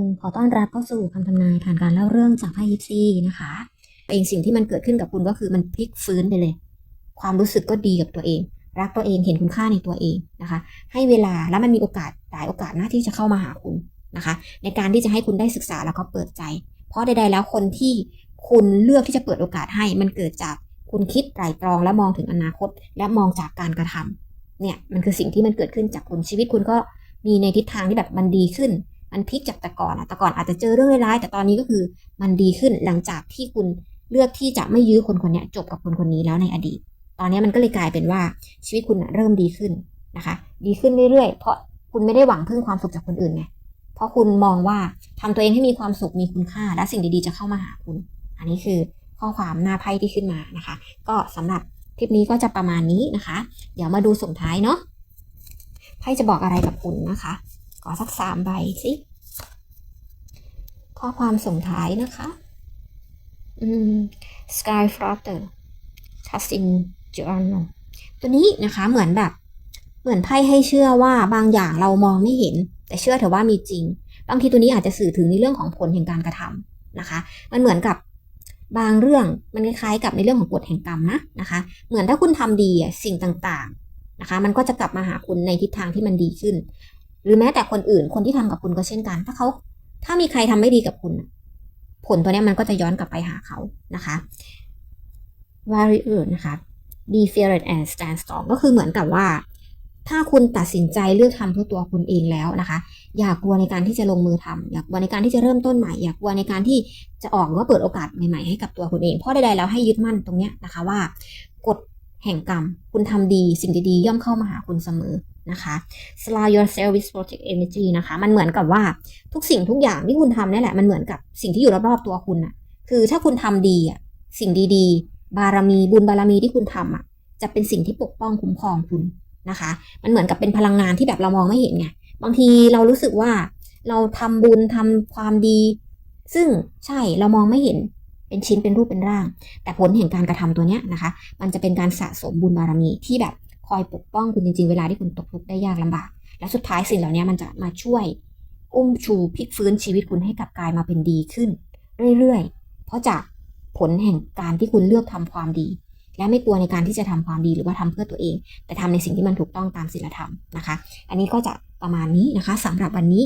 น ขอต้อนรับเข้าสู่คำทำนายผ่านการเล่าเรื่องจากไพ่ยิปซีนะคะเองสิ่งที่มันเกิดขึ้นกับคุณก็คือมันพลิกฟื้นไปเลย ความรู้สึกก็ดีกับตัวเอง รักตัวเองเห็นคุณค่าในตัวเองนะคะ ให้เวลาแล้วมันมีโอกาสหลายโอกาสหน้าที่จะเข้ามาหาคุณนะคะ ในการที่จะให้คุณได้ศึกษาแล้วก็เปิดใจ เพราะใดๆแล้วคนที่คุณเลือกที่จะเปิดโอกาสให้มันเกิดจากคุณคิดไตรตรองและมองถึงอนาคต และมองจากการกระทำเนี่ยมันคือสิ่งที่มันเกิดขึ้นจากคุณชีวิตคุณก็มีในทิศทางที่แบบมันดีขึ้น มันพลิกจากแต่ก่อนอะแต่ก่อนอาจจะเจอเรื่องร้ายๆแต่ตอนนี้ก็คือมันดีขึ้นหลังจากที่คุณเลือกที่จะไม่ยื้อคนคนเนี้ยจบกับคนคนนี้แล้วในอดีต ตอนนี้มันก็เลยกลายเป็นว่าชีวิตคุณเริ่มดีขึ้นนะคะ ดีขึ้นเรื่อยๆ เพราะคุณไม่ได้หวังพึ่งความสุขจากคนอื่นไง เพราะคุณมองว่าทำตัวเองให้มีความสุขมีคุณค่า และสิ่งดีๆจะเข้ามาหาคุณ อันนี้คือข้อความหน้าไพ่ที่ขึ้นมานะคะ ก็สำหรับคลิปนี้ก็จะประมาณนี้นะคะ เดี๋ยวมาดูส่งท้ายเนาะไพ่จะบอกอะไรกับคุณนะคะ ขอสักสามใบสิข้อความส่งท้ายนะคะ อืม sky flutter trusting journal ตัวนี้นะคะเหมือนแบบ เหมือนไพ่ให้เชื่อว่าบางอย่างเรามองไม่เห็น แต่เชื่อเถอะว่ามีจริง บางทีตัวนี้อาจจะสื่อถึงในเรื่องของผลแห่งการกระทำนะคะ มันเหมือนกับบางเรื่องมันคล้ายๆกับในเรื่องของกฎแห่งกรรมนะนะคะ เหมือนถ้าคุณทำดีสิ่งต่างๆนะคะ มันก็จะกลับมาหาคุณในทิศทางที่มันดีขึ้น หรือแม้แต่คนอื่นคนที่ทำกับคุณก็เช่นกัน ถ้าเขาถ้ามีใครทำไม่ดีกับคุณ ผลตัวนี้มันก็จะย้อนกลับไปหาเขานะคะ warrior นะคะ be feared and stand strong ก็คือเหมือนกับว่า ถ้าคุณตัดสินใจเลือกทำเพื่อตัวคุณเองแล้วนะคะ อย่ากลัวในการที่จะลงมือทำอย่ากลัวในการที่จะเริ่มต้นใหม่ อย่ากลัวในการที่จะออกหรือว่าเปิดโอกาสใหม่ๆให้กับตัวคุณเอง เพราะใดๆแล้วให้ยึดมั่นตรงเนี้ยนะคะว่ากฎ แห่งกรรม คุณทำดีสิ่งดีๆ ย่อมเข้ามาหาคุณเสมอนะคะ surround yourself with protect energy นะคะ มันเหมือนกับว่าทุกสิ่งทุกอย่างที่คุณทำนี่แหละ มันเหมือนกับสิ่งที่อยู่รอบๆตัวคุณน่ะคือถ้าคุณทำดีอะสิ่งดีๆ บารมีบุญบารมีที่คุณทำอะจะเป็นสิ่งที่ปกป้องคุ้มครองคุณนะคะ มันเหมือนกับเป็นพลังงานที่แบบเรามองไม่เห็นไง บางทีเรารู้สึกว่าเราทำบุญทำความดี ซึ่งใช่เรามองไม่เห็น เป็นชิ้นเป็นรูปเป็นร่าง แต่ผลแห่งการกระทำตัวเนี้ยนะคะ มันจะเป็นการสะสมบุญบารมีที่แบบคอยปกป้องคุณจริง ๆ เวลาที่คุณตกทุกข์ได้ยากลำบาก และสุดท้ายสิ่งเหล่านี้มันจะมาช่วยอุ้มชูพลิกฟื้นชีวิตคุณให้กลับกลายมาเป็นดีขึ้น เรื่อยๆ เพราะจากผลแห่งการที่คุณเลือกทำความดี และไม่กลัวในการที่จะทำความดีหรือว่าทำเพื่อตัวเอง แต่ทำในสิ่งที่มันถูกต้องตามศีลธรรมนะคะ อันนี้ก็จะประมาณนี้นะคะสำหรับวันนี้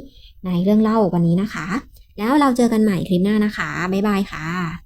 ในเรื่องเล่าวันนี้นะคะ แล้วเราเจอกันใหม่คลิปหน้านะคะบ๊ายบายค่ะ